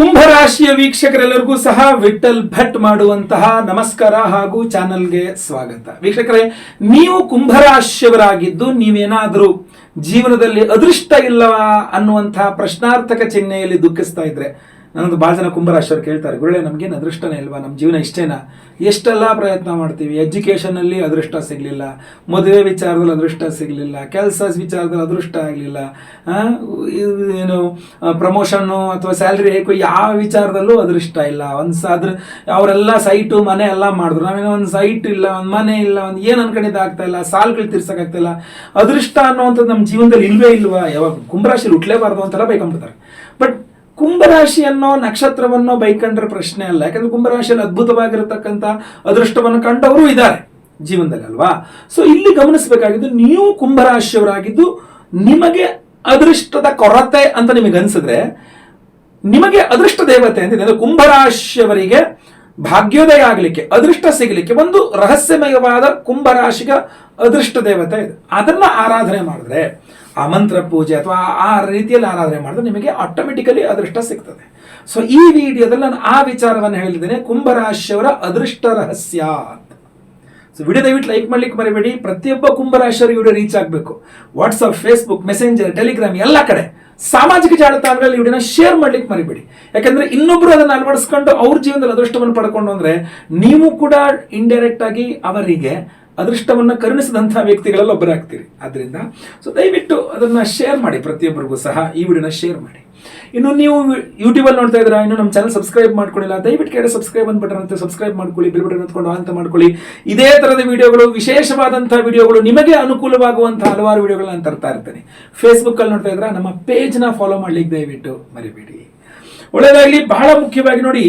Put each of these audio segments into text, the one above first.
ಕುಂಭರಾಶಿಯ ವೀಕ್ಷಕರೆಲ್ಲರಿಗೂ ಸಹ ವಿಠಲ್ ಭಟ್ ಮಾಡುವಂತಹ ನಮಸ್ಕಾರ ಹಾಗೂ ಚಾನಲ್ಗೆ ಸ್ವಾಗತ. ವೀಕ್ಷಕರೇ, ನೀವು ಕುಂಭರಾಶಿಯವರಾಗಿದ್ದು ನೀವೇನಾದರೂ ಜೀವನದಲ್ಲಿ ಅದೃಷ್ಟ ಇಲ್ಲವಾ ಅನ್ನುವಂತಹ ಪ್ರಶ್ನಾರ್ಥಕ ಚಿಹ್ನೆಯಲ್ಲಿ ದುಃಖಿಸ್ತಾ ಇದ್ರೆ ನನ್ನದು ಭಾಳ ಜನ ಕುಂಭರಾಶರು ಕೇಳ್ತಾರೆ, ಗುರುಳೆ, ನಮಗೇನು ಅದೃಷ್ಟನೇ ಇಲ್ವಾ? ನಮ್ಮ ಜೀವನ ಇಷ್ಟೇನಾ? ಎಷ್ಟೆಲ್ಲ ಪ್ರಯತ್ನ ಮಾಡ್ತೀವಿ? ಎಜುಕೇಷನಲ್ಲಿ ಅದೃಷ್ಟ ಸಿಗಲಿಲ್ಲ. ಮದುವೆ ವಿಚಾರದಲ್ಲಿ ಅದೃಷ್ಟ ಸಿಗಲಿಲ್ಲ. ಕೆಲಸ ವಿಚಾರದಲ್ಲಿ ಅದೃಷ್ಟ ಆಗಲಿಲ್ಲ. ಏನು ಪ್ರಮೋಷನ್ನು ಅಥವಾ ಸ್ಯಾಲ್ರಿ ಹೇಗೋ ಯಾವ ವಿಚಾರದಲ್ಲೂ ಅದೃಷ್ಟ ಇಲ್ಲ. ಒಂದು ಅದ್ರ ಅವರೆಲ್ಲ ಸೈಟು ಮನೆ ಎಲ್ಲ ಮಾಡಿದ್ರು. ನಾವೇನೋ ಒಂದು ಸೈಟ್ ಇಲ್ಲ, ಒಂದು ಮನೆ ಇಲ್ಲ, ಒಂದು ಏನು ಅನ್ಕೊಂಡಿದ್ದು ಆಗ್ತಾ ಇಲ್ಲ ಸಾಲ್ಗಳು ತೀರ್ಸೋಕ್ಕಾಗ್ತಿಲ್ಲ ಅದೃಷ್ಟ ಅನ್ನೋವಂಥದ್ದು ನಮ್ಮ ಜೀವನದಲ್ಲಿ ಇಲ್ವೇ ಇಲ್ವಾ? ಯಾವಾಗ ಕುಂಭರಾಶಿ ಹುಟ್ಲೇಬಾರ್ದು ಅಂತೆಲ್ಲ ಬೈಕೊಂಡ್ಬಿಡ್ತಾರೆ. ಬಟ್ ಕುಂಭರಾಶಿ ನಕ್ಷತ್ರವನ್ನೋ ಬೈಕಂಡ್ರೆ ಬೈಕೊಂಡ್ರೆ ಪ್ರಶ್ನೆ ಅಲ್ಲ. ಯಾಕಂದ್ರೆ ಕುಂಭರಾಶಿಯಲ್ಲಿ ಅದ್ಭುತವಾಗಿರತಕ್ಕಂಥ ಅದೃಷ್ಟವನ್ನು ಕಂಡವರು ಇದ್ದಾರೆ ಜೀವನದಲ್ಲಿ ಅಲ್ವಾ? ಸೊ ಇಲ್ಲಿ ಗಮನಿಸಬೇಕಾಗಿದ್ದು ನೀವು ಕುಂಭರಾಶಿಯವರಾಗಿದ್ದು ನಿಮಗೆ ಅದೃಷ್ಟದ ಕೊರತೆ ಅಂತ ನಿಮಗೆ ಅನ್ಸಿದ್ರೆ ನಿಮಗೆ ಅದೃಷ್ಟ ದೇವತೆ ಅಂತ ಅಂದರೆ ಕುಂಭರಾಶಿಯವರಿಗೆ ಭಾಗ್ಯೋದಯ ಆಗಲಿಕ್ಕೆ, ಅದೃಷ್ಟ ಸಿಗಲಿಕ್ಕೆ ಒಂದು ರಹಸ್ಯಮಯವಾದ ಕುಂಭರಾಶಿಗ ಅದೃಷ್ಟ ದೇವತೆ ಇದೆ. ಅದನ್ನ ಆರಾಧನೆ ಮಾಡಿದ್ರೆ ಆ ಮಂತ್ರ ಪೂಜೆ ಅಥವಾ ಆ ರೀತಿಯಲ್ಲಿ ಆರಾಧನೆ ಮಾಡಿದ್ರೆ ನಿಮಗೆ ಆಟೋಮೆಟಿಕಲಿ ಅದೃಷ್ಟ ಸಿಗ್ತದೆ. ಸೊ ಈ ವಿಡಿಯೋದಲ್ಲಿ ನಾನು ಆ ವಿಚಾರವನ್ನು ಹೇಳಿದ್ದೇನೆ, ಕುಂಭರಾಶಿಯವರ ಅದೃಷ್ಟ ರಹಸ್ಯ ಸೊ ವಿಡಿಯೋ ದಯವಿಟ್ಟು ಲೈಕ್ ಮಾಡ್ಲಿಕ್ಕೆ ಮರಿಬೇಡಿ. ಪ್ರತಿಯೊಬ್ಬ ಕುಂಭರಾಶಿಯವರು ವಿಡಿಯೋ ರೀಚ್ ಆಗಬೇಕು. ವಾಟ್ಸಪ್ ಫೇಸ್ಬುಕ್ ಮೆಸೆಂಜರ್ ಟೆಲಿಗ್ರಾಮ್ ಎಲ್ಲ ಕಡೆ ಸಾಮಾಜಿಕ ಜಾಲತಾಣಗಳಲ್ಲಿ ವಿಡಿಯೋನ ಶೇರ್ ಮಾಡ್ಲಿಕ್ಕೆ ಮರಿಬೇಡಿ. ಯಾಕಂದ್ರೆ ಇನ್ನೊಬ್ರು ಅದನ್ನು ಅಳವಡಿಸ್ಕೊಂಡು ಅವ್ರ ಜೀವನದಲ್ಲಿ ಅದೃಷ್ಟವನ್ನು ಪಡ್ಕೊಂಡು ಅಂದ್ರೆ ನೀವು ಕೂಡ ಇಂಡೈರೆಕ್ಟ್ ಆಗಿ ಅವರಿಗೆ ಅದೃಷ್ಟವನ್ನು ಕರುಣಿಸಿದಂತಹ ವ್ಯಕ್ತಿಗಳಲ್ಲಿ ಒಬ್ಬರಾಗ್ತೀರಿ ಆದ್ರಿಂದ ಸೊ ದಯವಿಟ್ಟು ಅದನ್ನ ಶೇರ್ ಮಾಡಿ, ಪ್ರತಿಯೊಬ್ಬರಿಗೂ ಸಹ ಈ ವಿಡಿಯೋನ ಶೇರ್ ಮಾಡಿ. ಇನ್ನು ನೀವು ಯೂಟ್ಯೂಬಲ್ಲಿ ನೋಡ್ತಾ ಇದ್ದೀರಾ, ಇನ್ನು ನಮ್ಮ ಚಾನಲ್ ಸಬ್ಸ್ಕ್ರೈಬ್ ಮಾಡ್ಕೊಳ್ಳಿಲ್ಲ, ದಯವಿಟ್ಟು ಕೇಳಿ ಸಬ್ಸ್ಕ್ರೈಬ್ ಅಂತ ಅಂತ ಸಬ್ಸ್ಕ್ರೈಬ್ ಮಾಡ್ಕೊಳ್ಳಿ ಬಿಲ್ ಬಟನ್ ಹೊತ್ಕೊಂಡು ಅಂತ ಮಾಡ್ಕೊಳ್ಳಿ. ಇದೇ ತರದ ವಿಡಿಯೋಗಳು, ವಿಶೇಷವಾದಂಥ ವಿಡಿಯೋಗಳು ನಿಮಗೆ ಅನುಕೂಲವಾಗುವಂಥ ಹಲವಾರು ವಿಡಿಯೋಗಳನ್ನ ನಾನು ತರ್ತಾ ಇರ್ತೇನೆ. ಫೇಸ್ಬುಕ್ಕಲ್ಲಿ ನೋಡ್ತಾ ಇದ್ದೀರಾ, ನಮ್ಮ ಪೇಜ್ನ ಫಾಲೋ ಮಾಡ್ಲಿಕ್ಕೆ ದಯವಿಟ್ಟು ಮರಿಬೇಡಿ. ಒಳ್ಳೆಯದಾಗಲಿ ಬಹಳ ಮುಖ್ಯವಾಗಿ ನೋಡಿ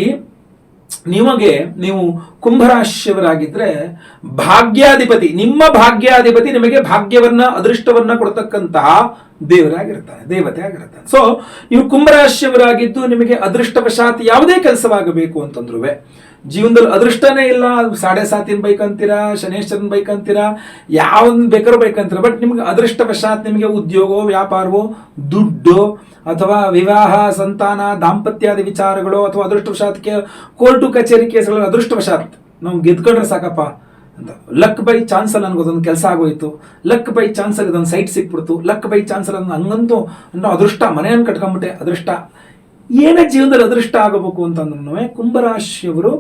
ನಿಮಗೆ ನೀವು ಕುಂಭರಾಶಿಯವರಾಗಿದ್ರೆ ಭಾಗ್ಯಾಧಿಪತಿ ನಿಮ್ಮ ಭಾಗ್ಯಾಧಿಪತಿ ನಿಮಗೆ ಭಾಗ್ಯವನ್ನ ಅದೃಷ್ಟವನ್ನ ಕೊಡ್ತಕ್ಕಂತಹ ದೇವರಾಗಿರ್ತಾನೆ ದೇವತೆ ಆಗಿರ್ತಾನೆ ಸೊ ನೀವು ಕುಂಭರಾಶಿಯವರಾಗಿದ್ದು ನಿಮಗೆ ಅದೃಷ್ಟವಶಾತ್ ಯಾವುದೇ ಕೆಲಸವಾಗಬೇಕು ಅಂತಂದ್ರು ಜೀವನದಲ್ಲಿ ಅದೃಷ್ಟನೇ ಇಲ್ಲ, ಸಾಡೆ ಸಾತಿನ ಬೈಕ್ ಅಂತೀರಾ, ಶನೇಶ್ವರನ ಬೈಕ್ ಅಂತೀರಾ ಯಾವ್ದು ಬೇಕಾದ್ರೂ ಬೈಕ್ ಅಂತೀರ ಬಟ್ ನಿಮ್ಗೆ ಅದೃಷ್ಟವಶಾತ್ ನಿಮಗೆ ಉದ್ಯೋಗವೋ ವ್ಯಾಪಾರವೋ, ದುಡ್ಡು, ಅಥವಾ ವಿವಾಹ, ಸಂತಾನ, ದಾಂಪತ್ಯಾದಿ ವಿಚಾರಗಳು, ಅಥವಾ ಅದೃಷ್ಟವಶಾತ್ ಕೋರ್ಟು ಕಚೇರಿ ಕೇಸ್ಗಳು ಅದೃಷ್ಟವಶಾತ್. ನಾವು ಗೆದ್ಕೊಂಡ್ರೆ ಸಾಕಪ್ಪ. ಅಂತ ಲಕ್ ಬೈ ಚಾನ್ಸ್ ಅಲ್ಲಿ ನನಗೊಂದೊಂದು ಕೆಲಸ ಆಗೋಯ್ತು. ಲಕ್ ಬೈ ಚಾನ್ಸ್ ಅಲ್ಲಿ ಅದೊಂದು ಸೈಟ್ ಸಿಕ್ಬಿಡ್ತು. ಲಕ್ ಬೈ ಚಾನ್ಸ್ ಅಲ್ಲಿ ಹಂಗಂತೂ ಅನ್ನೋ ಅದೃಷ್ಟ ಮನೆಯನ್ನು ಕಟ್ಕೊಂಬಿಟ್ಟೆ ಅದೃಷ್ಟ. ಏನೇ ಜೀವನದಲ್ಲಿ ಅದೃಷ್ಟ ಆಗಬೇಕು ಅಂತಂದ್ರೂ ಕುಂಭರಾಶಿಯವರು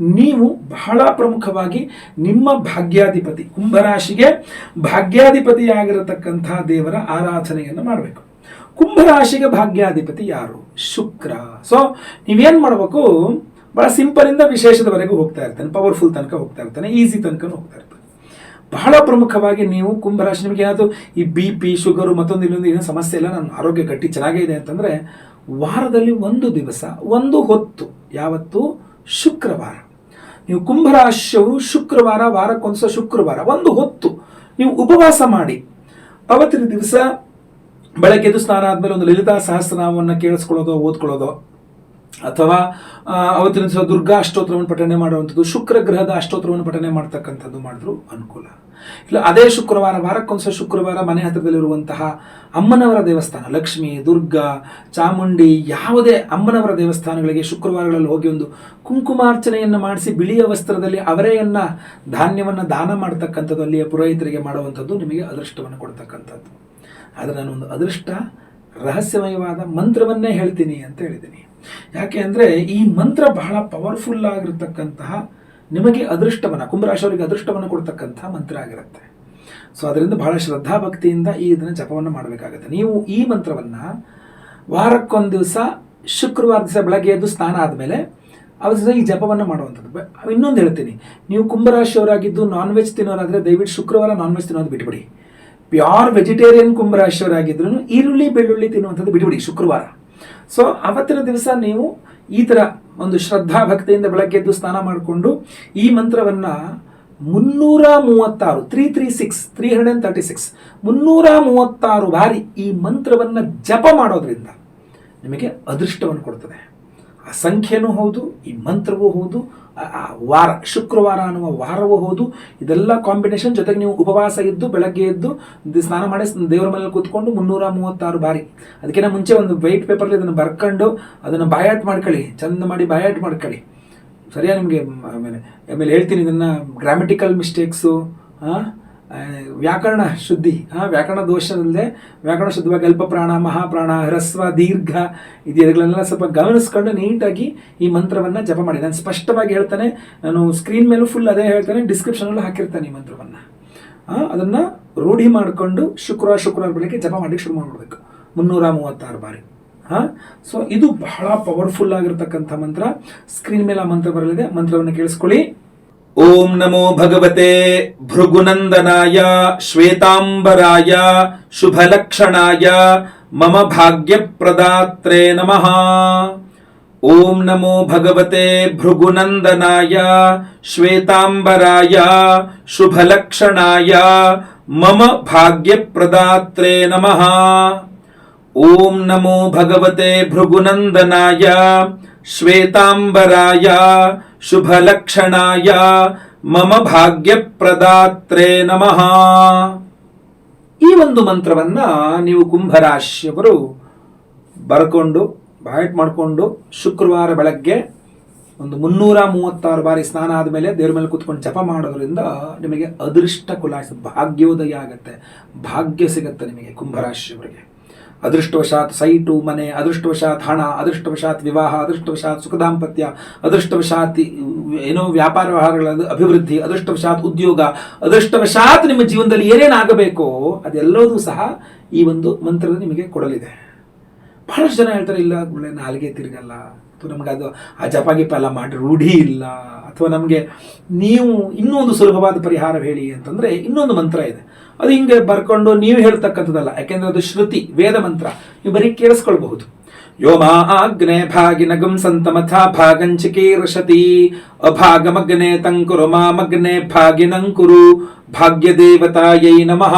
ನೀವು ಬಹಳ ಪ್ರಮುಖವಾಗಿ ನಿಮ್ಮ ಭಾಗ್ಯಾಧಿಪತಿ, ಕುಂಭರಾಶಿಗೆ ಭಾಗ್ಯಾಧಿಪತಿಯಾಗಿರತಕ್ಕಂತಹ ದೇವರ ಆರಾಧನೆಯನ್ನು ಮಾಡಬೇಕು. ಕುಂಭರಾಶಿಗೆ ಭಾಗ್ಯಾಧಿಪತಿ ಯಾರು? ಶುಕ್ರ. ಸೊ ನೀವೇನು ಮಾಡಬೇಕು? ಬಹಳ ಸಿಂಪಲ್ ಇಂದ ವಿಶೇಷದವರೆಗೂ ಹೋಗ್ತಾ ಇರ್ತಾನೆ ಪವರ್ಫುಲ್ ತನಕ ಹೋಗ್ತಾ ಇರ್ತಾನೆ ಈಸಿ ತನಕ ಹೋಗ್ತಾ ಇರ್ತಾನೆ. ಬಹಳ ಪ್ರಮುಖವಾಗಿ ನೀವು ಕುಂಭರಾಶಿ ನಿಮಗೆ ಏನಾದರೂ ಈ ಬಿ ಪಿ ಶುಗರು ಮತ್ತೊಂದು ಇನ್ನೊಂದು ಏನೋ ಸಮಸ್ಯೆ ಇಲ್ಲ, ನನ್ನ ಆರೋಗ್ಯ ಗಟ್ಟಿ ಚೆನ್ನಾಗೇ ಇದೆ ಅಂತಂದರೆ ವಾರದಲ್ಲಿ ಒಂದು ದಿವಸ, ಒಂದು ಹೊತ್ತು, ಯಾವತ್ತು? ಶುಕ್ರವಾರ. ನೀವು ಕುಂಭರಾಶಿಯವರು ಶುಕ್ರವಾರ, ವಾರಕ್ಕೊಂದ್ಸ ಶುಕ್ರವಾರ, ಒಂದು ಹೊತ್ತು ನೀವು ಉಪವಾಸ ಮಾಡಿ. ಅವತ್ತಿನ ದಿವಸ ಬೆಳಗ್ಗೆದ್ದು ಸ್ನಾನ ಆದಮೇಲೆ ಒಂದು ಲಲಿತಾ ಸಹಸ್ರನಾಮವನ್ನು ಕೇಳಿಸ್ಕೊಳ್ಳೋದು, ಓದ್ಕೊಳ್ಳೋದು ಅಥವಾ ಅವತ್ತಿನ ದಿವಸ ದುರ್ಗಾ ಅಷ್ಟೋತ್ರವನ್ನು ಪಠನೆ ಮಾಡುವಂಥದ್ದು, ಶುಕ್ರ ಗ್ರಹದ ಅಷ್ಟೋತ್ರವನ್ನು ಪಠನೆ ಮಾಡ್ತಕ್ಕಂಥದ್ದು ಮಾಡಿದ್ರು ಅನುಕೂಲ. ಇಲ್ಲ, ಅದೇ ಶುಕ್ರವಾರ ವಾರಕ್ಕೊಂದ್ಸ ಶುಕ್ರವಾರ ಮನೆ ಹತ್ತಿರದಲ್ಲಿರುವಂತಹ ಅಮ್ಮನವರ ದೇವಸ್ಥಾನ, ಲಕ್ಷ್ಮಿ, ದುರ್ಗಾ, ಚಾಮುಂಡಿ, ಯಾವುದೇ ಅಮ್ಮನವರ ದೇವಸ್ಥಾನಗಳಿಗೆ ಶುಕ್ರವಾರಗಳಲ್ಲಿ ಹೋಗಿ ಒಂದು ಕುಂಕುಮಾರ್ಚನೆಯನ್ನು ಮಾಡಿಸಿ ಬಿಳಿಯ ವಸ್ತ್ರದಲ್ಲಿ ಅವರೆಯನ್ನು ಧಾನ್ಯವನ್ನು ದಾನ ಮಾಡ್ತಕ್ಕಂಥದ್ದು ಅಲ್ಲಿಯ ಪುರೋಹಿತರಿಗೆ ಮಾಡುವಂಥದ್ದು ನಿಮಗೆ ಅದೃಷ್ಟವನ್ನು ಕೊಡ್ತಕ್ಕಂಥದ್ದು. ಆದರೆ ನಾನು ಒಂದು ಅದೃಷ್ಟ ರಹಸ್ಯಮಯವಾದ ಮಂತ್ರವನ್ನೇ ಹೇಳ್ತೀನಿ ಅಂತ ಹೇಳಿದ್ದೀನಿ. ಯಾಕೆ ಅಂದರೆ ಈ ಮಂತ್ರ ಬಹಳ ಪವರ್ಫುಲ್ ಆಗಿರತಕ್ಕಂತಹ ನಿಮಗೆ ಅದೃಷ್ಟವನ್ನು, ಕುಂಭರಾಶಿಯವರಿಗೆ ಅದೃಷ್ಟವನ್ನು ಕೊಡ್ತಕ್ಕಂತಹ ಮಂತ್ರ ಆಗಿರುತ್ತೆ. ಸೊ ಅದರಿಂದ ಬಹಳ ಶ್ರದ್ಧಾ ಭಕ್ತಿಯಿಂದ ಈ ಇದನ್ನು ಜಪವನ್ನು ಮಾಡಬೇಕಾಗುತ್ತೆ. ನೀವು ಈ ಮಂತ್ರವನ್ನು ವಾರಕ್ಕೊಂದು ದಿವಸ, ಶುಕ್ರವಾರ ದಿವಸ ಬೆಳಗ್ಗೆ ಎದ್ದು ಸ್ನಾನ ಆದಮೇಲೆ ಅವ್ರ ಈ ಜಪವನ್ನು ಮಾಡುವಂಥದ್ದು. ಇನ್ನೊಂದು ಹೇಳ್ತೀನಿ. ನೀವು ಕುಂಭರಾಶಿಯವರಾಗಿದ್ದು ನಾನ್ ವೆಜ್ ತಿನ್ನೋರಾದರೆ ದಯವಿಟ್ಟು ಶುಕ್ರವಾರ ನಾನ್ ವೆಜ್ ತಿನ್ನೋದು ಬಿಟ್ಬಿಡಿ. ಪ್ಯೂರ್ ವೆಜಿಟೇರಿಯನ್ ಕುಂಭರಾಶಿಯವರಾಗಿದ್ರು ಈರುಳ್ಳಿ, ಬೆಳ್ಳುಳ್ಳಿ ತಿನ್ನುವಂಥದ್ದು ಬಿಡಿಬಿಡಿ ಶುಕ್ರವಾರ. ಸೊ ಅವತ್ತಿನ ದಿವಸ ನೀವು ಈ ಥರ ಒಂದು ಶ್ರದ್ಧಾ ಭಕ್ತಿಯಿಂದ ಬೆಳಗ್ಗೆ ಎದ್ದು ಸ್ನಾನ ಮಾಡಿಕೊಂಡು ಈ ಮಂತ್ರವನ್ನು ಮುನ್ನೂರ ಮೂವತ್ತಾರು three three six three hundred and thirty six ಮುನ್ನೂರ ಮೂವತ್ತಾರು ಬಾರಿ ಈ ಮಂತ್ರವನ್ನು ಜಪ ಮಾಡೋದ್ರಿಂದ ನಿಮಗೆ ಅದೃಷ್ಟವನ್ನು ಕೊಡ್ತದೆ. ಆ ಸಂಖ್ಯೆನೂ ಹೌದು, ಈ ಮಂತ್ರವೂ ಹೌದು, ಆ- ವಾರ, ಶುಕ್ರವಾರ ಅನ್ನುವ ವಾರವೂ ಹೌದು. ಇದೆಲ್ಲ ಕಾಂಬಿನೇಷನ್ ಜೊತೆಗೆ ನೀವು ಉಪವಾಸ ಇದ್ದು ಬೆಳಗ್ಗೆ ಎದ್ದು ಸ್ನಾನ ಮಾಡಿ ದೇವರ ಮನೇಲಿ ಕೂತ್ಕೊಂಡು ಮುನ್ನೂರ ಮೂವತ್ತಾರು ಬಾರಿ. ಅದಕ್ಕಿಂತ ಮುಂಚೆ ಒಂದು ವೈಟ್ ಪೇಪರ್ಲಿ ಅದನ್ನು ಬರ್ಕೊಂಡು ಅದನ್ನು ಬಾಯಾಟ್ ಮಾಡ್ಕೊಳ್ಳಿ, ಚಂದ ಮಾಡಿ ಬಾಯಾಟ್ ಮಾಡ್ಕೊಳ್ಳಿ. ಸರಿಯಾ ನಿಮಗೆ? ಆಮೇಲೆ ಆಮೇಲೆ ಹೇಳ್ತೀನಿ ಇದನ್ನು ಗ್ರಾಮೆಟಿಕಲ್ ಮಿಸ್ಟೇಕ್ಸು ವ್ಯಾಕರಣ ಶುದ್ಧಿ ಹಾಂ ವ್ಯಾಕರಣ ದೋಷದಲ್ಲದೆ ವ್ಯಾಕರಣ ಶುದ್ಧವಾಗಿ ಅಲ್ಪ ಪ್ರಾಣ ಮಹಾಪ್ರಾಣ ಹ್ರಸ್ವ, ದೀರ್ಘ ಇದೆಲ್ಲ ಸ್ವಲ್ಪ ಗಮನಿಸ್ಕೊಂಡು ನೀಟಾಗಿ ಈ ಮಂತ್ರವನ್ನು ಜಪ ಮಾಡಿ. ನಾನು ಸ್ಪಷ್ಟವಾಗಿ ಹೇಳ್ತಾನೆ, ನಾನು ಸ್ಕ್ರೀನ್ ಮೇಲೂ ಫುಲ್ ಅದೇ ಹೇಳ್ತಾನೆ ಡಿಸ್ಕ್ರಿಪ್ಷನಲ್ಲೂ ಹಾಕಿರ್ತಾನೆ ಈ ಮಂತ್ರವನ್ನು. ಅದನ್ನು ರೂಢಿ ಮಾಡಿಕೊಂಡು ಶುಕ್ರ ಶುಕ್ರವಾರ ಬೆಳಗ್ಗೆ ಜಪ ಮಾಡಲಿಕ್ಕೆ ಶುರು ಮಾಡಬೇಕು ಮುನ್ನೂರ ಮೂವತ್ತಾರು ಬಾರಿ. ಹಾಂ ಸೊ ಇದು ಬಹಳ ಪವರ್ಫುಲ್ ಆಗಿರ್ತಕ್ಕಂಥ ಮಂತ್ರ. ಸ್ಕ್ರೀನ್ ಮೇಲೆ ಆ ಮಂತ್ರ ಬರಲಿದೆ ಮಂತ್ರವನ್ನು ಕೇಳಿಸ್ಕೊಳ್ಳಿ. ಓಂ ನಮೋ ಭಗವತೆ ಭೃಗುನಂದನಾಯ ಶ್ವೇತಾಂಬರಾಯ ಶುಭಲಕ್ಷಣಾಯ ಮಮ ಭಾಗ್ಯಪ್ರದಾತ್ರೇ ನಮಃ ಓಂ ನಮೋ ಭಗವತೆ ಭೃಗುನಂದನಾಯ ಶ್ವೇತಾಂಬರಾಯ ಶುಭಲಕ್ಷಣಾಯ ಮಮ ಭಾಗ್ಯಪ್ರದಾತ್ರೇ ನಮಃ ಓಂ ನಮೋ ಭಗವತೆ ಭೃಗುನಂದನಾಯ ಶ್ವೇತಾಂಬರಾಯ ಶುಭಲಕ್ಷಣಾಯ ಮಮ ಭಾಗ್ಯಪ್ರದಾತ್ರೇ ನಮಃ. ಈ ಒಂದು ಮಂತ್ರವನ್ನ ನೀವು ಕುಂಭರಾಶಿಯವರು ಬರ್ಕೊಂಡು, ಬಾಯಟ್ ಮಾಡಿಕೊಂಡು ಶುಕ್ರವಾರ ಬೆಳಗ್ಗೆ ಒಂದು ಮುನ್ನೂರ ಮೂವತ್ತಾರು ಬಾರಿ ಸ್ನಾನ ಆದಮೇಲೆ ದೇವ್ರ ಮೇಲೆ ಕೂತ್ಕೊಂಡು ಜಪ ಮಾಡೋದ್ರಿಂದ ನಿಮಗೆ ಅದೃಷ್ಟ ಕುಲಾಸ ಭಾಗ್ಯೋದಯ ಆಗುತ್ತೆ. ಭಾಗ್ಯ ಸಿಗುತ್ತೆ ನಿಮಗೆ ಕುಂಭರಾಶಿಯವರಿಗೆ. ಅದೃಷ್ಟವಶಾತ್ ಸೈಟು, ಮನೆ, ಅದೃಷ್ಟವಶಾತ್ ಹಣ, ಅದೃಷ್ಟವಶಾತ್ ವಿವಾಹ, ಅದೃಷ್ಟವಶಾತ್ ಸುಖ ದಾಂಪತ್ಯ ಅದೃಷ್ಟವಶಾತ್ ಏನೋ ವ್ಯಾಪಾರ ವ್ಯವಹಾರಗಳ ಅಭಿವೃದ್ಧಿ, ಅದೃಷ್ಟವಶಾತ್ ಉದ್ಯೋಗ, ಅದೃಷ್ಟವಶಾತ್ ನಿಮ್ಮ ಜೀವನದಲ್ಲಿ ಏನೇನಾಗಬೇಕೋ ಅದೆಲ್ಲವೂ ಸಹ ಈ ಒಂದು ಮಂತ್ರದ ನಿಮಗೆ ಕೊಡಲಿದೆ. ಬಹಳಷ್ಟು ಜನ ಹೇಳ್ತಾರೆ, ಇಲ್ಲ ಒಳ್ಳೆ ನಾಲಿಗೆ ತಿರುಗಲ್ಲ. ನಮ್ಗೆ ಅದು ಆ ಜಪ ಗಿಪ ಎಲ್ಲ ಮಾಡಿ ರೂಢಿ ಇಲ್ಲ. ಅಥವಾ ನಮಗೆ ನೀವು ಇನ್ನೊಂದು ಸುಲಭವಾದ ಪರಿಹಾರ ಹೇಳಿ ಅಂತಂದರೆ ಇನ್ನೊಂದು ಮಂತ್ರ ಇದೆ. ಅದು ಹಿಂಗೆ ಬರ್ಕೊಂಡು ನೀವು ಹೇಳ್ತಕ್ಕಂಥದ್ದಲ್ಲ. ಯಾಕೆಂದರೆ ಅದು ಶ್ರುತಿ, ವೇದ ಮಂತ್ರ. ನೀವು ಬರೀ ಕೇಳಿಸ್ಕೊಳ್ಬಹುದು. ಯೋಮಾ ಆಗ್ನೆ ಭಾಗಿನಗಂ ಸಂತಮಥ ಭಾಗಂಚಿಕೀರ್ಷತಿ ಅಭಾಗಮಗ್ನೆ ತಂಕುರು ಮಾಮಗ್ನೆ ಭಾಗಿನಂಕುರು ಭಾಗ್ಯ ದೇವತಾಯೈ ನಮಃ.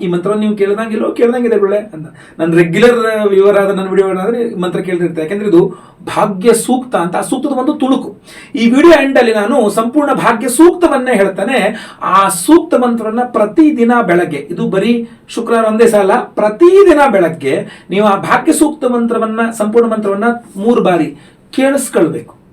ಈ ಮಂತ್ರವನ್ನು ನೀವು ಕೇಳ್ದಂಗಿಲ್ಲೋ ಕೇಳ್ದಂಗಿದೆ ಒಳ್ಳೆ ಅಂತ ನನ್ನ ರೆಗ್ಯುಲರ್ ವಿವರ ಆದ ನನ್ನ ವಿಡಿಯೋ ಆದರೆ ಮಂತ್ರ ಕೇಳ್ತಿರ್ತೆ. ಯಾಕಂದ್ರೆ ಇದು ಭಾಗ್ಯ ಸೂಕ್ತ ಅಂತ, ಆ ಸೂಕ್ತದ ಒಂದು ತುಣುಕು. ಈ ವಿಡಿಯೋ ಎಂಡಲ್ಲಿ ನಾನು ಸಂಪೂರ್ಣ ಭಾಗ್ಯ ಸೂಕ್ತವನ್ನೇ ಹೇಳ್ತಾನೆ. ಆ ಸೂಕ್ತ ಮಂತ್ರವನ್ನ ಪ್ರತಿದಿನ ಬೆಳಗ್ಗೆ, ಇದು ಬರೀ ಶುಕ್ರವಾರ ಒಂದೇ ಸಲ ಪ್ರತಿದಿನ ಬೆಳಗ್ಗೆ ನೀವು ಆ ಭಾಗ್ಯ ಸೂಕ್ತ ಮಂತ್ರವನ್ನ, ಸಂಪೂರ್ಣ ಮಂತ್ರವನ್ನ ಮೂರು ಬಾರಿ ಕೇಳಿಸ್ಕೊಳ್ಬೇಕು.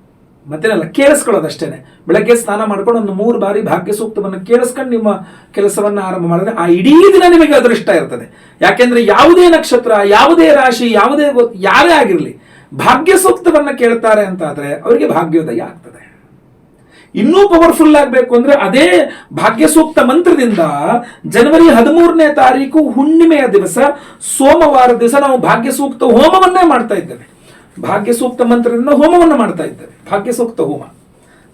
ಮತ್ತೇನಲ್ಲ ಕೇಳಿಸ್ಕೊಳ್ಳೋದಷ್ಟೇ ಬೆಳಗ್ಗೆ ಸ್ನಾನ ಮಾಡ್ಕೊಂಡು ಒಂದು ಮೂರು ಬಾರಿ ಭಾಗ್ಯ ಸೂಕ್ತವನ್ನು ಕೇಳಿಸ್ಕೊಂಡು ನಿಮ್ಮ ಕೆಲಸವನ್ನ ಆರಂಭ ಮಾಡಿದ್ರೆ ಆ ಇಡೀ ದಿನ ನಿಮಗೆ ಅದೃಷ್ಟ ಇರ್ತದೆ. ಯಾಕೆಂದ್ರೆ ಯಾವುದೇ ನಕ್ಷತ್ರ, ಯಾವುದೇ ರಾಶಿ, ಯಾವುದೇ ಯಾರೇ ಆಗಿರಲಿ, ಭಾಗ್ಯ ಸೂಕ್ತವನ್ನ ಕೇಳ್ತಾರೆ ಅಂತಾದರೆ ಅವರಿಗೆ ಭಾಗ್ಯೋದಯ ಆಗ್ತದೆ. ಇನ್ನೂ ಪವರ್ಫುಲ್ ಆಗಬೇಕು ಅಂದ್ರೆ ಅದೇ ಭಾಗ್ಯ ಸೂಕ್ತ ಮಂತ್ರದಿಂದ ಜನವರಿ ಹದಿಮೂರನೇ ತಾರೀಕು ಹುಣ್ಣಿಮೆಯ ದಿವಸ ಸೋಮವಾರ ದಿವಸ ನಾವು ಭಾಗ್ಯ ಸೂಕ್ತ ಹೋಮವನ್ನೇ ಮಾಡ್ತಾ ಇದ್ದೇವೆ. ಭಾಗ್ಯ ಸೂಕ್ತ ಮಂತ್ರದಿಂದ ಹೋಮವನ್ನು ಮಾಡ್ತಾ ಇದ್ದೇವೆ. ಭಾಗ್ಯ ಸೂಕ್ತ ಹೋಮ.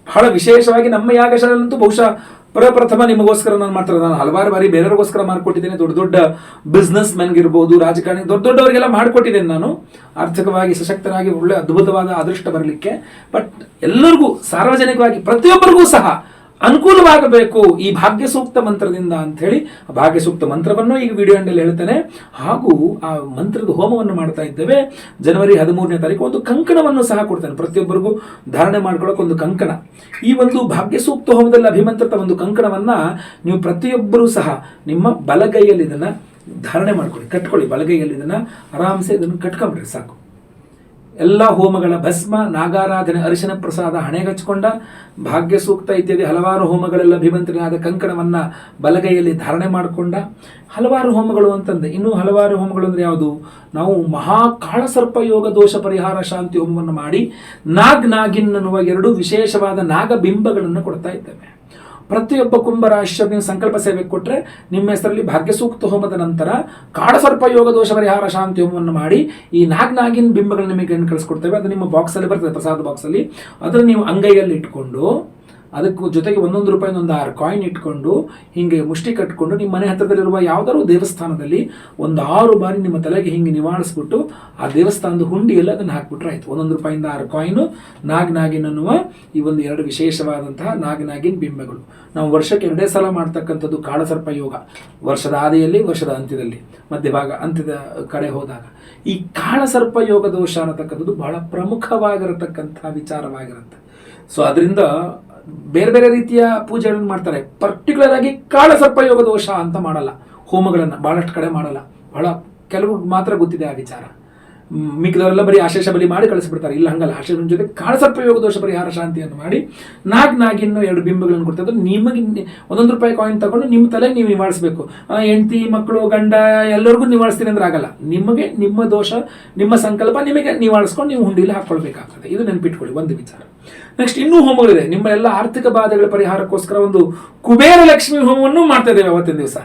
ಬಹಳ ವಿಶೇಷವಾಗಿ ನಮ್ಮ ಯಾಗಶಾಲೆಯಲ್ಲಂತೂ ಬಹುಶಃ ಪ್ರಪ್ರಥಮ ನಿಮಗೋಸ್ಕರ ನಾನು ಮಾಡ್ತಾರೆ. ನಾನು ಹಲವಾರು ಬಾರಿ ಬೇರೆಯವ್ರಿಗೋಸ್ಕರ ಮಾಡಿಕೊಟ್ಟಿದ್ದೇನೆ. ದೊಡ್ಡ ದೊಡ್ಡ ಬಿಸ್ನೆಸ್ ಮ್ಯಾನ್ಗಿರ್ಬೋದು ರಾಜಕಾರಣಿ, ದೊಡ್ಡ ದೊಡ್ಡವರಿಗೆಲ್ಲ ಮಾಡಿಕೊಟ್ಟಿದ್ದೇನೆ ನಾನು. ಆರ್ಥಿಕವಾಗಿ ಸಶಕ್ತರಾಗಿ ಒಳ್ಳೆ ಅದ್ಭುತವಾದ ಅದೃಷ್ಟ ಬರಲಿಕ್ಕೆ. ಬಟ್ ಎಲ್ಲರಿಗೂ ಸಾರ್ವಜನಿಕವಾಗಿ ಪ್ರತಿಯೊಬ್ಬರಿಗೂ ಸಹ ಅನುಕೂಲವಾಗಬೇಕು ಈ ಭಾಗ್ಯ ಸೂಕ್ತ ಮಂತ್ರದಿಂದ ಆ ಭಾಗ್ಯ ಸೂಕ್ತ ಮಂತ್ರವನ್ನು ಈಗ ವಿಡಿಯೋ ಹೇಳ್ತೇನೆ. ಹಾಗೂ ಆ ಮಂತ್ರದ ಹೋಮವನ್ನು ಮಾಡ್ತಾ ಇದ್ದೇವೆ. ಜನವರಿ ಹದಿಮೂರನೇ ತಾರೀಕು ಒಂದು ಕಂಕಣವನ್ನು ಸಹ ಕೊಡ್ತಾನೆ. ಪ್ರತಿಯೊಬ್ಬರಿಗೂ ಧಾರಣೆ ಮಾಡ್ಕೊಳ್ಳೋಕೆ ಒಂದು ಕಂಕಣ. ಈ ಒಂದು ಭಾಗ್ಯ ಸೂಕ್ತ ಹೋಮದಲ್ಲಿ ಅಭಿಮಂತ್ರಿತ ಒಂದು ಕಂಕಣವನ್ನ ನೀವು ಪ್ರತಿಯೊಬ್ಬರೂ ಸಹ ನಿಮ್ಮ ಬಲಗೈಯಲ್ಲಿ ಇದನ್ನ ಧಾರಣೆ ಮಾಡ್ಕೊಳ್ಳಿ, ಕಟ್ಕೊಳ್ಳಿ. ಬಲಗೈಯಲ್ಲಿ ಇದನ್ನ ಆರಾಮ್ಸೆ ಇದನ್ನು ಕಟ್ಕೊಂಬಿಡ್ರಿ ಸಾಕು. ಎಲ್ಲ ಹೋಮಗಳ ಭಸ್ಮ, ನಾಗಾರಾಧನೆ, ಅರಿಶಿನ ಪ್ರಸಾದ ಹಣೆಗಚ್ಚಿಕೊಂಡ ಭಾಗ್ಯ ಸೂಕ್ತ ಇತ್ಯಾದಿ ಹಲವಾರು ಹೋಮಗಳೆಲ್ಲ ಅಭಿಮಂತ್ರಿಯಾದ ಕಂಕಣವನ್ನು ಬಲಗೈಯಲ್ಲಿ ಧಾರಣೆ ಮಾಡಿಕೊಂಡ ಹಲವಾರು ಹೋಮಗಳು ಅಂತಂದೆ. ಇನ್ನೂ ಹಲವಾರು ಹೋಮಗಳು ಅಂದ್ರೆ ಯಾವುದು? ನಾವು ಮಹಾ ಕಾಳಸರ್ಪ ಯೋಗ ದೋಷ ಪರಿಹಾರ ಶಾಂತಿ ಹೋಮವನ್ನು ಮಾಡಿ ನಾಗ್ ನಾಗಿನ್ ಅನ್ನುವ ಎರಡು ವಿಶೇಷವಾದ ನಾಗಬಿಂಬಗಳನ್ನು ಕೊಡ್ತಾ ಇದ್ದೇವೆ. ಪ್ರತಿಯೊಬ್ಬ ಕುಂಭರಾಶಿಯವರು ನೀವು ಸಂಕಲ್ಪ ಸೇವೆ ಕೊಟ್ಟರೆ ನಿಮ್ಮ ಹೆಸರಲ್ಲಿ ಭಾಗ್ಯ ಸೂಕ್ತ ಹೋಮದ ನಂತರ ಕಾಡಸರ್ಪ ಯೋಗ ದೋಷ ಪರಿಹಾರ ಶಾಂತಿ ಹೋಮವನ್ನು ಮಾಡಿ ಈ ನಾಗ್ ನಾಗಿನ್ ಬಿಂಬಗಳು ನಿಮಗೆ ಕಳಿಸ್ಕೊಡ್ತೇವೆ, ಅದು ನಿಮ್ಮ ಬಾಕ್ಸಲ್ಲಿ ಬರ್ತದೆ, ಪ್ರಸಾದ ಬಾಕ್ಸಲ್ಲಿ ಅದನ್ನು ನೀವು ಅಂಗೈಯಲ್ಲಿ ಇಟ್ಕೊಂಡು ಅದಕ್ಕೂ ಜೊತೆಗೆ ಒಂದೊಂದು ರೂಪಾಯಿ ಒಂದು ಆರು ಕಾಯಿನ್ ಇಟ್ಕೊಂಡು ಹಿಂಗೆ ಮುಷ್ಟಿ ಕಟ್ಕೊಂಡು ನಿಮ್ಮ ಮನೆ ಹತ್ತಿರದಲ್ಲಿರುವ ಯಾವ್ದಾರು ದೇವಸ್ಥಾನದಲ್ಲಿ ಒಂದು ಆರು ಬಾರಿ ನಿಮ್ಮ ತಲೆಗೆ ಹಿಂಗೆ ನಿವಾಳಿಸ್ಬಿಟ್ಟು ಆ ದೇವಸ್ಥಾನದ ಹುಂಡಿಯಲ್ಲಿ ಅದನ್ನು ಹಾಕ್ಬಿಟ್ರೆ ಆಯಿತು. ಒಂದೊಂದು ರೂಪಾಯಿಂದ ಆರು ಕಾಯಿನು ನಾಗ್ ನಾಗಿನ್ ಅನ್ನುವ ಈ ಒಂದು ಎರಡು ವಿಶೇಷವಾದಂತಹ ನಾಗ್ ನಾಗಿನ್ ಬಿಂಬಗಳು. ನಾವು ವರ್ಷಕ್ಕೆ ಎರಡೇ ಸಲ ಮಾಡ್ತಕ್ಕಂಥದ್ದು ಕಾಳಸರ್ಪ ಯೋಗ. ವರ್ಷದ ಆದಿಯಲ್ಲಿ ವರ್ಷದ ಅಂತ್ಯದಲ್ಲಿ, ಮಧ್ಯಭಾಗ, ಅಂತ್ಯದ ಕಡೆ ಹೋದಾಗ. ಈ ಕಾಳಸರ್ಪ ಯೋಗ ದೋಷ ಅನ್ನತಕ್ಕಂಥದ್ದು ಬಹಳ ಪ್ರಮುಖವಾಗಿರತಕ್ಕಂಥ ವಿಚಾರವಾಗಿರುತ್ತೆ. ಸೊ ಅದರಿಂದ ಬೇರೆ ಬೇರೆ ರೀತಿಯ ಪೂಜೆಗಳನ್ನು ಮಾಡ್ತಾರೆ. ಪರ್ಟಿಕ್ಯುಲರ್ ಆಗಿ ಕಾಳಸರ್ಪ ಯೋಗ ದೋಷ ಅಂತ ಮಾಡಲ್ಲ. ಹೋಮಗಳನ್ನು ಬಹಳಷ್ಟು ಕಡೆ ಮಾಡಲ್ಲ. ಬಹಳ ಕೆಲವು ಮಾತ್ರ ಗೊತ್ತಿದೆ ಆ ವಿಚಾರ. ಮಿಕ್ಕಿದವರೆಲ್ಲ ಬರೀ ಆಶೇಷ ಬಲಿ ಮಾಡಿ ಕಳಿಸ್ಬಿಡ್ತಾರೆ. ಇಲ್ಲ, ಹಂಗಲ್ಲ. ಆಶೇಷ ಜೊತೆ ಕಾಳಸರ್ಪ ಯೋಗ ದೋಷ ಪರಿಹಾರ ಶಾಂತಿಯನ್ನು ಮಾಡಿ ನಾಲ್ಕು ನಾಗಿನ್ನು ಎರಡು ಬಿಂಬಗಳನ್ನು ಕೊಡ್ತಾ ನಿಮಗೆ ಒಂದೊಂದು ರೂಪಾಯಿ ಕಾಯಿನ್ ತಗೊಂಡು ನಿಮ್ಮ ತಲೆಗೆ ನೀವು ನಿವಾರಿಸಬೇಕು ಹೆಂಡತಿ, ಮಕ್ಕಳು, ಗಂಡ ಎಲ್ಲರಿಗೂ ನಿವಾರಿಸ್ತೀನಿ ಅಂದ್ರೆ ಆಗಲ್ಲ. ನಿಮಗೆ ನಿಮ್ಮ ದೋಷ, ನಿಮ್ಮ ಸಂಕಲ್ಪ ನಿಮಗೆ ನಿವಾರಿಸ್ಕೊಂಡು ನೀವು ಹುಂಡಿಲಿ ಹಾಕ್ಕೊಳ್ಬೇಕಾಗ್ತದೆ ಇದು ನೆನಪಿಟ್ಕೊಳ್ಳಿ, ಒಂದು ವಿಚಾರ. ನೆಕ್ಸ್ಟ್ ಇನ್ನೂ ಹೋಮಗಳಿದೆ. ನಿಮ್ಮ ಎಲ್ಲ ಆರ್ಥಿಕ ಬಾಧೆಗಳ ಪರಿಹಾರಕ್ಕೋಸ್ಕರ ಒಂದು ಕುಬೇರ ಲಕ್ಷ್ಮಿ ಹೋಮವನ್ನು ಮಾಡ್ತಾ ಇದ್ದೇವೆ ಅವತ್ತಿನ ದಿವಸ.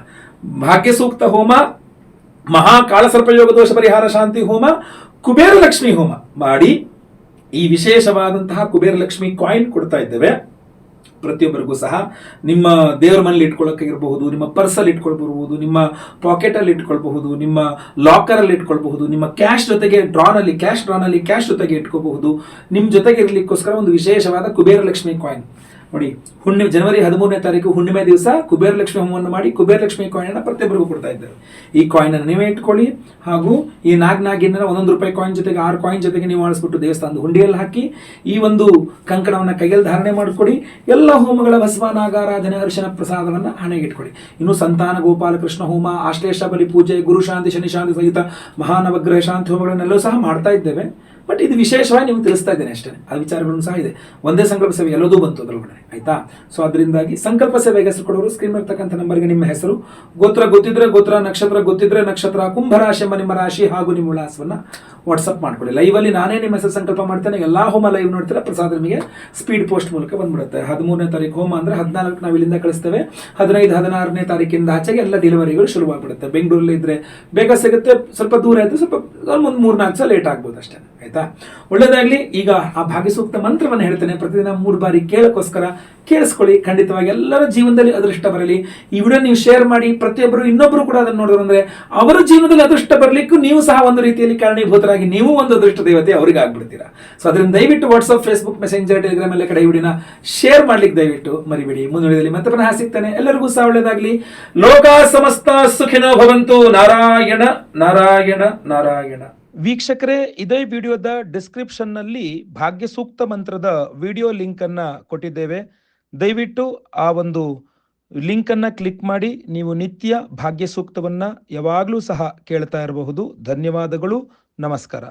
ಭಾಗ್ಯ ಸೂಕ್ತ ಹೋಮ ಮಹಾ ಕಾಳಸರ್ಪಯೋಗ ದೋಷ ಪರಿಹಾರ ಶಾಂತಿ ಹೋಮ ಕುಬೇರ ಲಕ್ಷ್ಮಿ ಹೋಮ ಮಾಡಿ ಈ ವಿಶೇಷವಾದಂತಹ ಕುಬೇರ ಲಕ್ಷ್ಮಿ ಕಾಯಿನ್ ಕೊಡ್ತಾ ಇದ್ದೇವೆ. ಪ್ರತಿಯೊಬ್ಬರಿಗೂ ಸಹ ನಿಮ್ಮ ದೇವರ ಮನೇಲಿ ಇಟ್ಕೊಳ್ಳೋಕ್ಕಾಗಿರಬಹುದು ನಿಮ್ಮ ಪರ್ಸಲ್ಲಿ ಇಟ್ಕೊಳ್ಬಹುದು, ನಿಮ್ಮ ಪಾಕೆಟಲ್ಲಿ ಇಟ್ಕೊಳ್ಬಹುದು, ನಿಮ್ಮ ಲಾಕರಲ್ಲಿ ಇಟ್ಕೊಳ್ಬಹುದು, ನಿಮ್ಮ ಕ್ಯಾಶ್ ಜೊತೆಗೆ ಡ್ರಾನಲ್ಲಿ ಕ್ಯಾಶ್ ಡ್ರಾನಲ್ಲಿ ಕ್ಯಾಶ್ ಜೊತೆಗೆ ಇಟ್ಕೋಬಹುದು. ನಿಮ್ಮ ಜೊತೆಗೆ ಇರಲಿಕ್ಕೋಸ್ಕರ ಒಂದು ವಿಶೇಷವಾದ ಕುಬೇರ ಲಕ್ಷ್ಮಿ ಕಾಯಿನ್ ನೋಡಿ, ಹುಣ್ಣಿಮೆ, ಜನವರಿ ಹದಿಮೂರನೇ ತಾರೀಕು ಹುಣ್ಣಿಮೆ ದಿವಸ ಕುಬೇರ ಲಕ್ಷ್ಮಿ ಹೋಮವನ್ನು ಮಾಡಿ ಕುಬೇರ ಲಕ್ಷ್ಮಿ ಕಾಯಿನ್ ಪ್ರತಿಯೊಬ್ಬರಿಗೂ ಕೊಡ್ತಾ ಇದ್ದಾರೆ. ಈ ಕಾಯಿನ್ ಅನ್ನು ನೀವೇ ಇಟ್ಕೊಳ್ಳಿ. ಹಾಗೂ ಈ ನಾಗ್ ನಾಗಿನ ಒಂದೊಂದು ರೂಪಾಯಿ ಕಾಯಿನ್ ಜೊತೆಗೆ, ಆರು ಕಾಯಿನ್ ಜೊತೆಗೆ ನೀವು ಆಳಿಸ್ಬಿಟ್ಟು ದೇವಸ್ಥಾನದ ಹುಂಡಿಯಲ್ಲಿ ಹಾಕಿ, ಈ ಒಂದು ಕಂಕಣವನ್ನು ಕೈಯಲ್ಲಿ ಧಾರಣೆ ಮಾಡಿಕೊಡಿ. ಎಲ್ಲ ಹೋಮಗಳ ಬಸವ ನಾಗಾರಾಧನೆ, ಅರ್ಶನ ಪ್ರಸಾದವನ್ನು ಹಣೆಗೆ ಇಟ್ಕೊಳ್ಳಿ. ಇನ್ನು ಸಂತಾನ, ಗೋಪಾಲ, ಕೃಷ್ಣ ಹೋಮ, ಆಶ್ಲೇಷ, ಬಲಿ ಪೂಜೆ, ಗುರು ಶಾಂತಿ, ಶನಿ ಶಾಂತಿ ಸಹಿತ ಮಹಾನವಗ್ರಹ ಶಾಂತಿ ಹೋಮಗಳನ್ನೆಲ್ಲೂ ಸಹ ಮಾಡ್ತಾ ಇದ್ದೇವೆ. ಬಟ್ ಇದು ವಿಶೇಷವಾಗಿ ನೀವು ತಿಳಿಸ್ತಾ ಇದ್ದೇನೆ ಅಷ್ಟೇ. ಆ ವಿಚಾರಗಳನ್ನು ಸಹ ಇದೆ. ಒಂದೇ ಸಂಕಲ್ಪ ಸೇವೆ ಎಲ್ಲದೂ ಬಂತು ಅದರೊಳಗಡೆ ಆಯ್ತಾ? ಸೊ ಅದರಿಂದಾಗಿ ಸಂಕಲ್ಪ ಸೇವೆಗೆ ಹೆಸರು ಕೊಡೋರು ಸ್ಕ್ರೀನ್ ಇರ್ತಕ್ಕಂಥ ನಂಬರ್ಗೆ ನಿಮ್ಮ ಹೆಸರು. ಗೋತ್ರ ಗೊತ್ತಿದ್ರೆ ಗೋತ್ರ, ನಕ್ಷತ್ರ ಗೊತ್ತಿದ್ರೆ ನಕ್ಷತ್ರ ಕುಂಭರಾಶಿ ಎಂಬ ನಿಮ್ಮ ರಾಶಿ ಹಾಗೂ ನಿಮ್ಮ ವಿಳಾಸವನ್ನ ವಾಟ್ಸಪ್ ಮಾಡ್ಕೊಳ್ಳಿ. ಲೈವಲ್ಲಿ ನಾನೇ ನಿಮ್ಮ ಹೆಸರು ಸಂಕಲ್ಪ ಮಾಡ್ತೇನೆ, ಎಲ್ಲ ಹೋಮ ಲೈವ್ ನೋಡ್ತೀರಾ, ಪ್ರಸಾದ ನಿಮಗೆ ಸ್ಪೀಡ್ ಪೋಸ್ಟ್ ಮೂಲಕ ಬಂದ್ಬಿಡುತ್ತೆ. ಹದಿಮೂರನೇ ತಾರೀಕು ಹೋಮ ಅಂದ್ರೆ ಹದಿನಾಲ್ಕು ನಾವು ಇಲ್ಲಿಂದ ಕಳಿಸ್ತೇವೆ. ಹದಿನೈದು, ಹದಿನಾರನೇ ತಾರೀಕಿಂದ ಆಚೆಗೆ ಎಲ್ಲ ಡೆಲಿವರಿಗಳು ಶುರುವಾಗ್ಬಿಡುತ್ತೆ. ಬೆಂಗಳೂರಲ್ಲಿ ಇದ್ರೆ ಬೇಗ ಸಿಗುತ್ತೆ, ಸ್ವಲ್ಪ ದೂರ ಇದ್ರೆ ಸ್ವಲ್ಪ ಒಂದು ಮೂರು ನಾಲ್ಕು ಸಲ ಲೇಟ್ ಆಗ್ಬೋದು ಅಷ್ಟೇ, ಆಯ್ತಾ? ಒಳ್ಳೇದಾಗ್ಲಿ, ಈಗ ಆ ಭಾಗ್ಯಸೂಕ್ತ ಮಂತ್ರವನ್ನು ಹೇಳ್ತೇನೆ. ಪ್ರತಿದಿನ ಮೂರು ಬಾರಿ ಕೇಳಕ್ಕೋಸ್ಕರ ಕೇಳಿಸ್ಕೊಳ್ಳಿ. ಖಂಡಿತವಾಗಿ ಎಲ್ಲರ ಜೀವನದಲ್ಲಿ ಅದೃಷ್ಟ ಬರಲಿ. ಈ ವಿಡಿಯೋ ನೀವು ಶೇರ್ ಮಾಡಿ, ಪ್ರತಿಯೊಬ್ಬರು ಇನ್ನೊಬ್ಬರು ಕೂಡ ಅದನ್ನು ನೋಡಿದ್ರು ಅಂದರೆ ಅವರ ಜೀವನದಲ್ಲಿ ಅದೃಷ್ಟ ಬರಲಿಕ್ಕೂ ನೀವು ಸಹ ಒಂದು ರೀತಿಯಲ್ಲಿ ಕಾರಣೀಭೂತರಾಗಿ ನೀವು ಒಂದು ಅದೃಷ್ಟ ದೇವತೆ ಅವ್ರಿಗೆ ಆಗ್ಬಿಡ್ತೀರಾ ಸೊ ಅದರಿಂದ ದಯವಿಟ್ಟು ವಾಟ್ಸ್ಆಪ್ ಫೇಸ್ಬುಕ್ ಮೆಸೆಂಜರ್ ಟೆಲಿಗ್ರಾಮ್ ಎಲ್ಲ ಕಡೆ ಈ ಶೇರ್ ಮಾಡ್ಲಿಕ್ಕೆ ದಯವಿಟ್ಟು ಮರಿಬೇಡಿ. ಮುಂದುವರಿದಲ್ಲಿ ಮತ್ತೆ ಪುನಃ ಸಿಗ್ತಾನೆ. ಎಲ್ಲರಿಗೂ ಸಹ ಒಳ್ಳೇದಾಗಲಿ ಲೋಕ ಸಮಸ್ತ ಸುಖಿನೋ ಭವಂತು. ನಾರಾಯಣ ನಾರಾಯಣ ನಾರಾಯಣ. ವೀಕ್ಷಕರೇ, ಇದೇ ವಿಡಿಯೋದ ಡಿಸ್ಕ್ರಿಪ್ಷನ್ನಲ್ಲಿ ಭಾಗ್ಯ ಸೂಕ್ತ ಮಂತ್ರದ ವಿಡಿಯೋ ಲಿಂಕ್ ಅನ್ನ ಕೊಟ್ಟಿದ್ದೇವೆ. ದಯವಿಟ್ಟು ಆ ಒಂದು ಲಿಂಕನ್ನು ಕ್ಲಿಕ್ ಮಾಡಿ, ನೀವು ನಿತ್ಯ ಭಾಗ್ಯ ಸೂಕ್ತವನ್ನು ಯಾವಾಗಲೂ ಸಹ ಕೇಳ್ತಾ ಇರಬಹುದು. ಧನ್ಯವಾದಗಳು. ನಮಸ್ಕಾರ.